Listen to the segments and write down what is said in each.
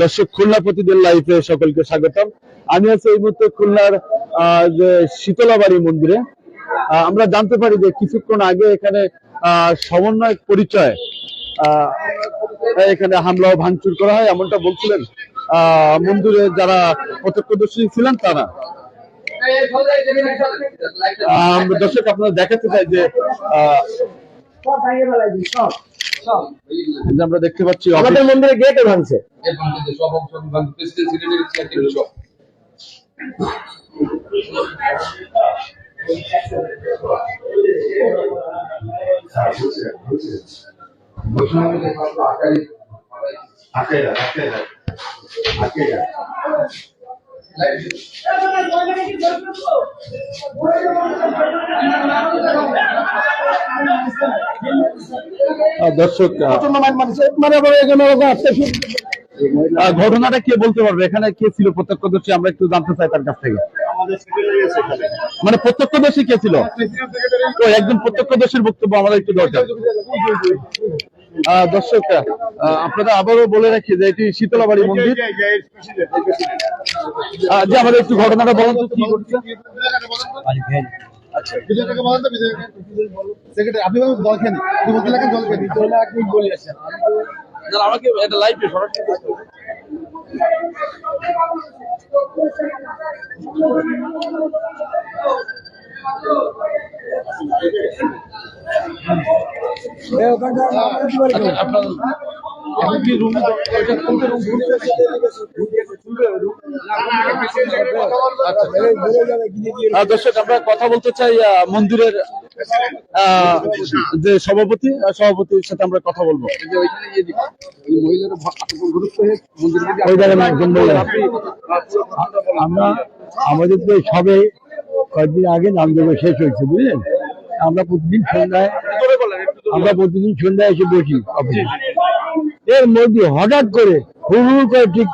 দর্শক খুলনা প্রতিদিন লাইফে সকলকে স্বাগতম। আমি আছি এই মুহূর্তে খুলনার শীতলাবাড়ি মন্দিরে। আমরা জানতে পারি যে কিছুক্ষণ আগে এখানে সমন্বয় পরিচয় এখানে হামলা ও ভাঙচুর করা হয়, এমনটা বলছিলেন মন্দিরে যারা প্রত্যক্ষদর্শী ছিলেন তারা। দর্শক আপনারা দেখাতে চাই যে আমরা দেখতে পাচ্ছি আমাদের মন্দিরে গেটে ভাঙছে। চেয়ারম্যান সব আহ, ঘটনাটা কে বলতে পারবে? এখানে কে ছিল প্রত্যক্ষদর্শী? আমরা একটু জানতে চাই তার কাছ থেকে। মানে প্রত্যক্ষদর্শী কে ছিল? একজন প্রত্যক্ষদর্শীর বক্তব্য আমাদের একটু দরকার। আহ, দর্শক আহ, আপনারা আবারও বলে রাখি যে এটি শীতলাবাড়ি মন্দির। যে আমাদের একটু ঘটনাটা বলুন তো কি ঘটছে? আপনি বলুন জল খেন আপনি জল খেন জল আপনি বলে আমাকে এটা লাইভে সরাসরি দর্শক, আমরা কথা বলতে চাই মন্দিরের যে সভাপতি সভাপতির সাথে আমরা কথা বলব। আমরা আমাদের তো সবে কয়েকদিন আগে নামদেব শেষ হয়েছে বুঝলেন? আমরা প্রতিদিন সন্ধ্যায় আমরা প্রতিদিন সন্ধ্যায় এসে বসি অফিসে এর মধ্যে হঠাৎ করে হুড় হুড় করে ঠিক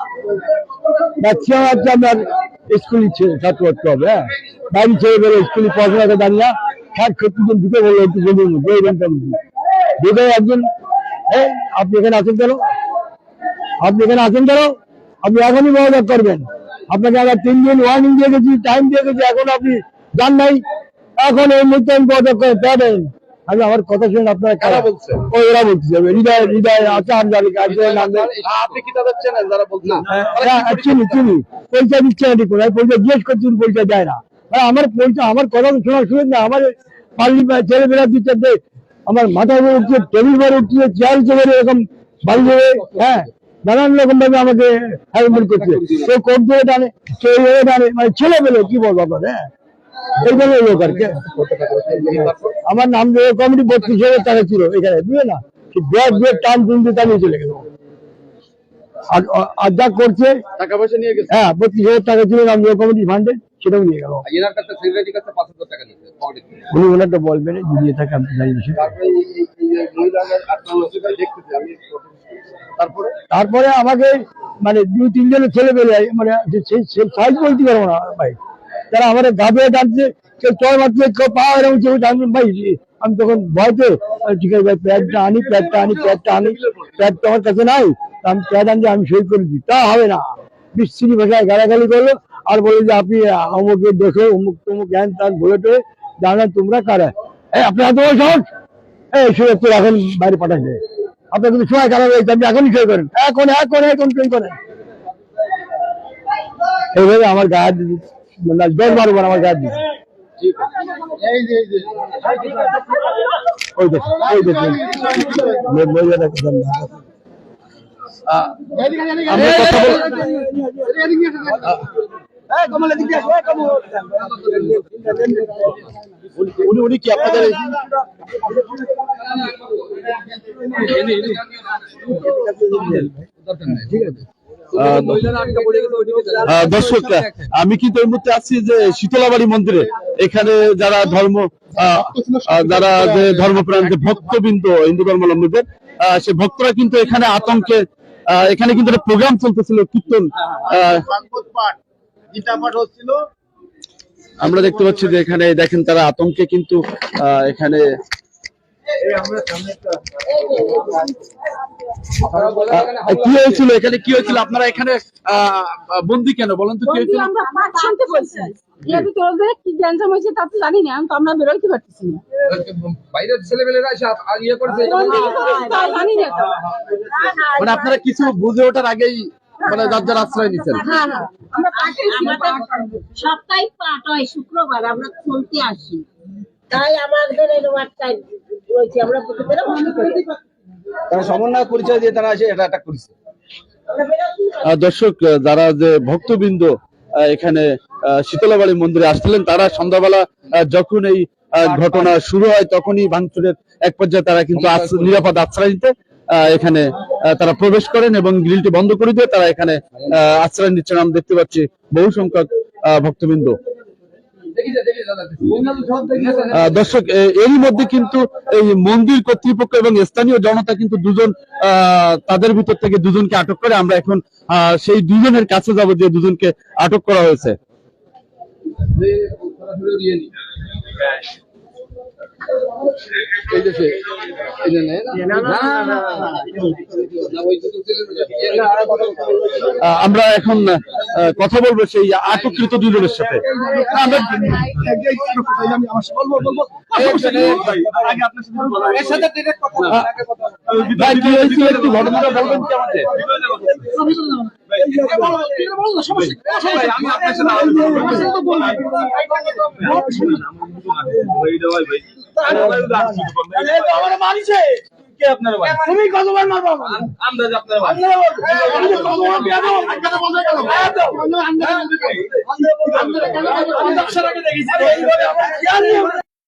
বাচ্চা বাচ্চা আমার স্কুলে ছাত্র করতে হবে হ্যাঁ? বাড়ি ছেড়ে বেরো স্কুলে পড়াশোনাকে দাঁড়িয়ে ষাট সত্তর জন ঢুকে বলল একটু বলুন ঢুকে একজন এই আপনি এখানে আছেন কেন? আপনি এখানে আছেন কেন? আপনি এখনই মহোদয় করবেন। আপনাকে আবার তিন দিন ওয়ার্নিং দিয়ে গেছি টাইম দিয়ে গেছি এখন আপনি যান নাই। এখন এই মুহূর্তে আমি পাবেন। আমি আমার কথা শুনে আপনারা কারা? বলছে। ও এরা বলছে হৃদয় হৃদয় জানি কাজে আপনি কি তাদের চেনেন? যারা বলছেন হ্যাঁ, চিনি চিনি। পরিচয় দিচ্ছে না ঠিক করে পরিচয় জিজ্ঞেস করছি পরিচয় দেয় না। আমার পরিচয় আমার কথা তো শোনার সুযোগ না আমার পাল্লি ছেলে মেয়েরা দিচ্ছে আমার মাথা উপরে উঠছে টেবিল উপরে উঠছে চেয়ার চেয়ার এরকম বাড়ি হ্যাঁ নানান রকম ভাবে আমাকে হ্যারাসমেন্ট করছে। কেউ কোর্ট ধরে টানে কেউ এভাবে টানে মানে ছেলে পেলে কি বলব আপনার হ্যাঁ? এইভাবে লোক আর কি। আমার নাম দিয়ে কমিটি বত্রিশ হাজার টাকা ছিল এখানে বুঝলে না? ব্যাগ ব্যাগ টান টুন দিয়ে টানিয়ে চলে গেল। আর যা করছে টাকা পয়সা নিয়ে গেছে? হ্যাঁ বত্রিশ হাজার টাকা ছিল নাম কমিটি ফান্ডে সেটাও নিয়ে গেল। আর এনার কাছে সেক্রেটারির কাছে পাঁচ হাজার টাকা নিয়েছে পকেটে থেকে। উনি বলবেন যদি থাকে আমি জানি না তারপরে আমাকে মানে দুই তিনজনের ছেলে পেলে মানে সাইজ বলতে পারব না ভাই। তারা আমার গাবে টানছে কেউ চয় মারছে কেউ পা এরকম কেউ টানছে ভাই আমি তখন ভয়তে আহ, ঠিক আছে ভাই প্যাডটা আনি প্যাডটা আনি প্যাডটা আনি প্যাড তো আমার কাছে নাই আমি প্যাড আনতে আমি সই করে দিই। তা হবে না। বিস্তৃতি ভাষায় গালাগালি করল আর বলে যে আপনি অমুকে দেখো অমুক তমুক জ্ঞান তার বলে টয়ে জানেন তোমরা কারা। এই আপনার এত সাহস এই সুযোগ তো এখন বাইরে পাঠাচ্ছে আপনার কিন্তু সময় খারাপ হয়েছে আপনি এখনই সই করেন। এখন এখন এখন সই করেন। এইভাবে আমার গায়ে হাত মানে দশ বারো বার আমার গায়ে হাত দিচ্ছে ওই দেখুন ওই দেখুন। মহিলাটা কোথায় না। আমরা কথা বল উনি কি আপনাদের আহ, দর্শক আমি কিন্তু এই মুহূর্তে আছি যে শীতলাবাড়ি মন্দিরে। এখানে যারা ধর্ম যারা যে ধর্মপ্রাণ ভক্তবৃন্দ হিন্দু ধর্মাবলম্বীদের সে ভক্তরা কিন্তু এখানে আতঙ্কে এখানে কিন্তু একটা প্রোগ্রাম চলতেছিল কীর্তন আমরা দেখতে পাচ্ছি যে এখানে দেখেন তারা আতঙ্কে কিন্তু আহ, এখানে কি হয়েছিল এখানে? কি হয়েছিল? আপনারা এখানে আহ, বন্দি কেন? বলেন তো কি হয়েছিল? ইয়ে। মানে আপনারা কিছু বুঝে ওঠার আগেই মানে যার যার আশ্রয় নিচ্ছেন হ্যাঁ হ্যাঁ। সপ্তাহে পাঠ হয় শুক্রবার আমরা শুনতে আসি। তাই আমাদের এই বার্তায় রয়েছে আমরা প্রতিদিন বন্ধ করি। তারা সমন্বয় পরিচয় দিয়ে তারা এসে এটা অ্যাটাক করেছে। দর্শক যারা যে ভক্তবৃন্দ এখানে আহ, শীতলাবাড়ি মন্দিরে আসছিলেন তারা সন্ধ্যাবেলা যখন এই ঘটনা শুরু হয় তখনই ভাঙচুরের এক পর্যায়ে তারা কিন্তু নিরাপদ আশ্রয় নিতে এখানে তারা প্রবেশ করেন এবং গ্রিলটি বন্ধ করে দিয়ে তারা এখানে আশ্রয় নিচ্ছেন। আমরা দেখতে পাচ্ছি বহু সংখ্যক ভক্তবৃন্দ। দর্শক এরই মধ্যে কিন্তু এই মন্দির কর্তৃপক্ষ এবং স্থানীয় জনতা কিন্তু দুজন তাদের ভিতর থেকে দুজনকে আটক করে আমরা এখন সেই দুজনের কাছে যাব যে দুজনকে আটক করা হয়েছে। এই এই যে আমরা এখন কথা বলব সেই আটককৃত দুজনের সাথে আমরা এর সাথে direct কথা বলব, আগে কথা বলব। ভাই কি বলবেন কি আমাদের ডাক্তার উপরে চলা কেন আপনার উপরে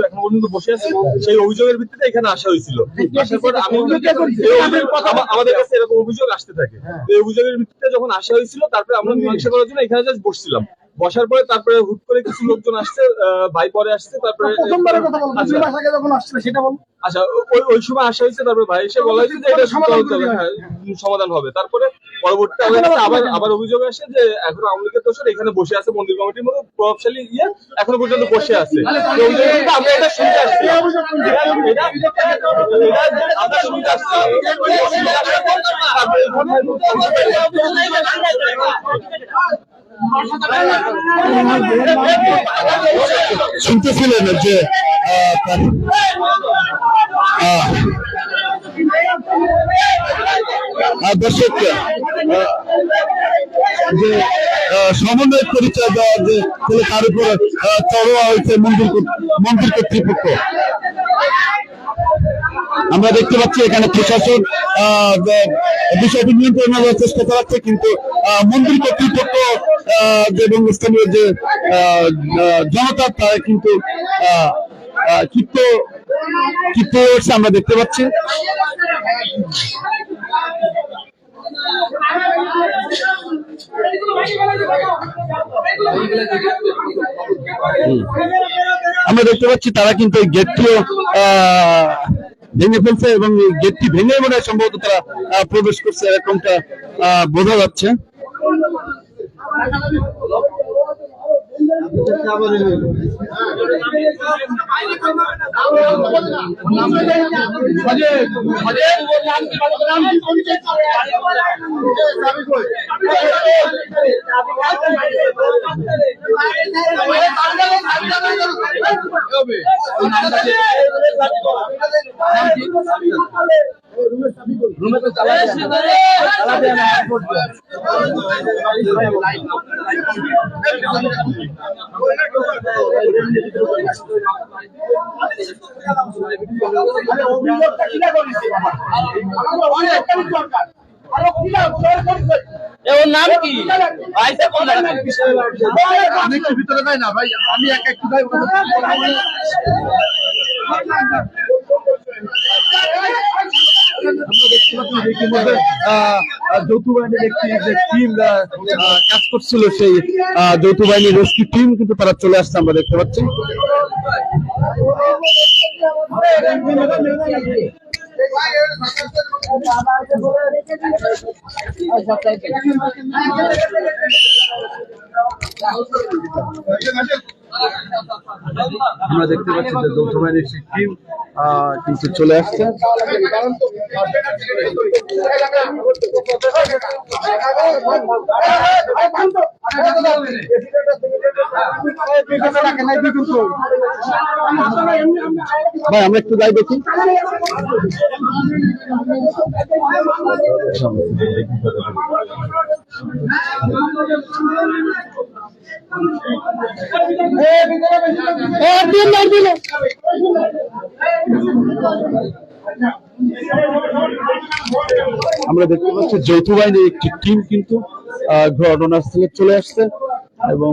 এখনও পর্যন্ত বসে সেই অভিযোগের ভিত্তিতে এখানে আসা হয়েছিল আসার পর আমা- আমাদের কাছে এরকম অভিযোগ আসতে থাকে। এই অভিযোগের ভিত্তিতে যখন আসা হয়েছিল, তারপরে আমরা মীমাংসা করার জন্য এখানে জাস্ট বসছিলাম। বসার পরে তারপরে হুট করে কিছু লোকজন আসছে ভাই পরে আসছে তারপরে আচ্ছা। আচ্ছা ওই ওই সময় আসা হয়েছে তারপরে ভাই এসে বলা হয়েছে যে এটা হ্যাঁ সমাধান হবে। তারপরে পরবর্তীতে আবার আবার অভিযোগ আসে যে এখন আওয়ামী লীগের দোষর এখানে বসে আছে মন্দির কমিটির মতো প্রভাবশালী ইয়ে এখনও পর্যন্ত বসে আছে আমরা এটা শুনতে আসছি আমরা শুনতে আসছি শুনতেছিলেন যে দর্শক যে পরিচয় দেওয়া যে তার চড়োয়া হয়েছে মন্দির মন্দির কর্তৃপক্ষ। আমরা দেখতে পাচ্ছি এখানে প্রশাসন বিষয়টি নিয়ন্ত্রণে নেওয়ার চেষ্টা চালাচ্ছে কিন্তু মন্দির কর্তৃপক্ষ এবং স্থানীয় যে জনতা তারা কিন্তু আহ, ক্ষিপ্ত ক্ষিপ্ত আমরা দেখতে পাচ্ছি? আমরা দেখতে পাচ্ছি তারা কিন্তু এই গেটটিও ভেঙে ফেলছে এবং গেটটি ভেঙে মনে হয় সম্ভবত তারা প্রবেশ করছে এরকমটা বোঝা যাচ্ছে। অভিযোগটা ওর নাম কি? কোন আমি একটু ভিতরে যাই না ভাই? আমি এক একটু যাই। ইতিমধ্যে আহ, আহ, যৌথ বাহিনীর যে কাজ করছিল সেই যৌথ বাহিনীর রেস্কিউ টিম কিন্তু তারা চলে আসছে আমরা দেখতে পাচ্ছি আমরা দেখতে পাচ্ছি যে যৌথ বাহিনীর টিম কিন্তু চলে আসছে। ভাই আমরা একটু যাই দেখি। আমরা দেখতে পাচ্ছি যৌথ বাহিনীর একটি টিম কিন্তু ঘটনাস্থলে চলে আসছে এবং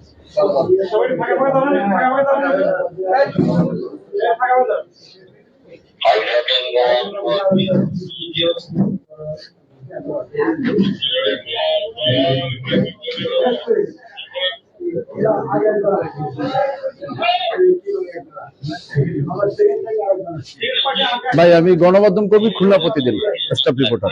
ভাই আমি গণমাধ্যম কর্মী খুলনা প্রতিদিন স্টাফ রিপোর্টার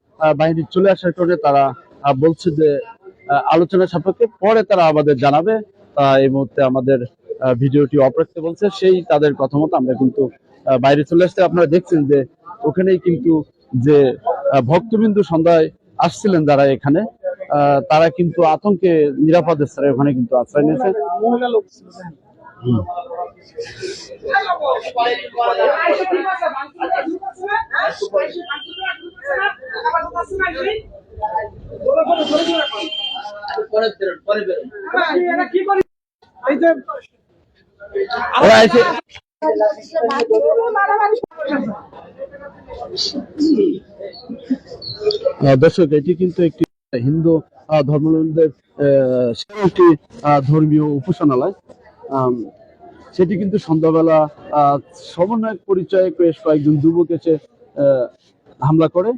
বাহিনী চলে আসার কারণে তারা বলছে যে আলোচনা সাপেক্ষে পরে তারা আমাদের জানাবে। এই মুহূর্তে আমাদের ভিডিওটি অফ বলছে। সেই তাদের কথা মতো আমরা কিন্তু বাইরে চলে আসতে আপনারা দেখছেন যে, ওখানেই কিন্তু যে ভক্তবিন্দু সন্ধ্যায় আসছিলেন যারা এখানে তারা কিন্তু আতঙ্কে নিরাপদ স্থানে ওখানে কিন্তু আশ্রয় নিয়েছে। দর্শক এটি কিন্তু একটি হিন্দু ধর্মাবলম্বীদের একটি ধর্মীয় উপাসনালয়। সেটি কিন্তু সন্ধ্যাবেলা সমন্বয়ক পরিচয়ে বেশ কয়েকজন যুবক এসে হামলা করে।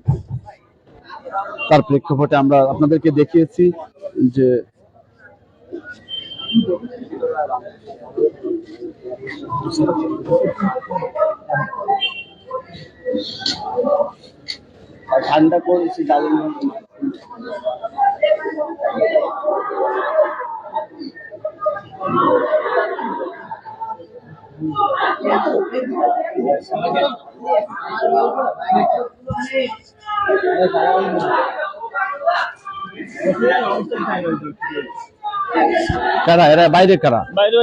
তার প্রেক্ষাপটে আমরা আপনাদেরকে দেখিয়েছি যে ঠান্ডা করেছি দারুণ কারা? এরা বাইরে কারা? বাইরে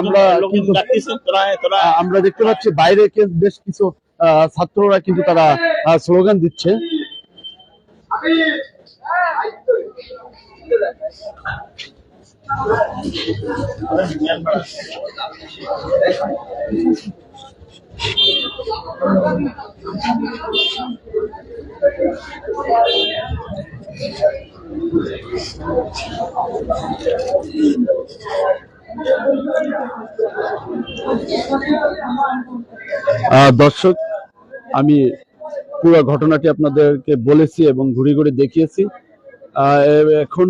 আমরা কিন্তু আমরা দেখতে পাচ্ছি বাইরে বেশ কিছু আহ, ছাত্ররা কিন্তু তারা স্লোগান দিচ্ছে। দর্শক আমি পুরো ঘটনাটি আপনাদেরকে বলেছি এবং ঘুরে ঘুরে দেখিয়েছি এখন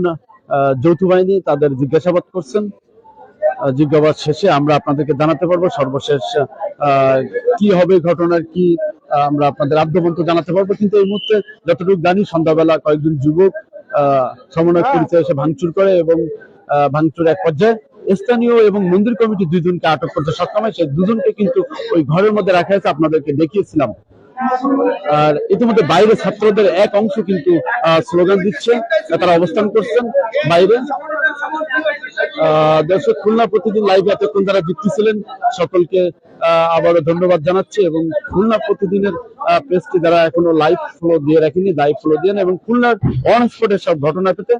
যৌথ বাহিনী তাদের জিজ্ঞাসাবাদ করছেন। জিজ্ঞাসাবাদ শেষে আমরা আপনাদেরকে জানাতে পারব সর্বশেষ কি হবে ঘটনার কি আমরা আপনাদের আদ্যমন্ত জানাতে পারব। কিন্তু এই মুহূর্তে যতটুকু জানি সন্ধ্যাবেলা কয়েকজন যুবক আহ, সমন্বয় পরিচয় এসে ভাঙচুর করে এবং আহ, ভাঙচুর এক পর্যায়ে স্থানীয় এবং মন্দির কমিটি দুইজনকে আটক করতে সক্ষম হয়। সেই দুজনকে কিন্তু ওই ঘরের মধ্যে রাখা হয়েছে। আপনাদেরকে দেখিয়েছিলাম। আর ইতিমধ্যে বাইরে ছাত্রদের এক অংশ কিন্তু স্লোগান দিচ্ছে তারা অবস্থান করছেন বাইরে। দর্শক, খুলনা প্রতিদিন লাইভে এতক্ষণ যারা যুক্ত ছিলেন, সকলকে আবারও ধন্যবাদ জানাচ্ছি এবং খুলনা প্রতিদিনের পেজটি যারা এখনও লাইভ ফলো দিয়ে রাখেনি লাইভ ফলো দিয়ে এবং খুলনার অন স্পটের সব ঘটনা পেতে